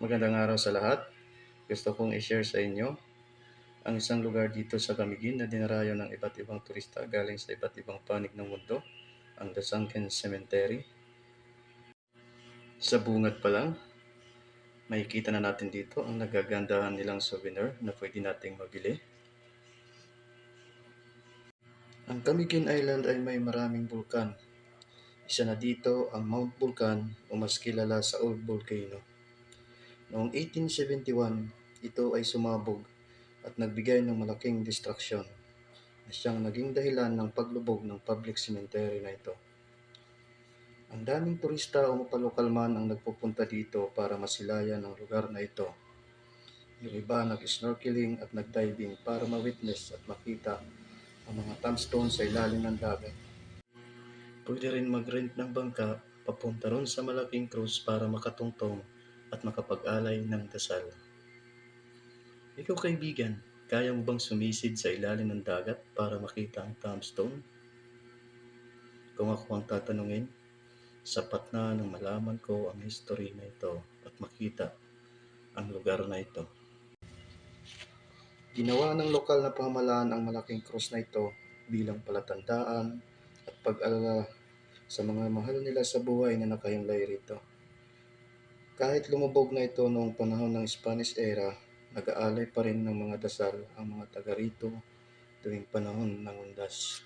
Magandang araw sa lahat. Gusto kong i-share sa inyo ang isang lugar dito sa Camiguin na dinarayo ng iba't ibang turista galing sa iba't ibang panig ng mundo, ang The Sunken Cemetery. Sa bungad pa lang, makikita na natin dito ang nagagandahan nilang souvenir na pwede nating mabili. Ang Camiguin Island ay may maraming bulkan. Isa na dito ang Mount Vulcan o mas kilala sa Old Volcano. Noong 1871, ito ay sumabog at nagbigay ng malaking distraksyon na siyang naging dahilan ng paglubog ng public cemetery na ito. Ang daming turista o mapalokal man ang nagpupunta dito para masilayan ang lugar na ito. Yung iba nag-snorkeling at nag-diving para ma-witness at makita ang mga tombstone sa ilalim ng dagat. Pwede rin mag-rent ng bangka papunta ron sa malaking cruise para makatungtong at makapag-alay ng dasal. Ikaw kaibigan, kaya mo bang sumisid sa ilalim ng dagat para makita ang tombstone? Kung ako ang tatanungin, sapat na nang malaman ko ang history na ito at makita ang lugar na ito. Ginawa ng lokal na pamahalaan ang malaking krus na ito bilang palatandaan at pag-alala sa mga mahal nila sa buhay na nakahiwalay rito. Kahit lumubog na ito noong panahon ng Spanish era, nag-aalay pa rin ng mga dasal ang mga taga rito tuwing panahon ng undas.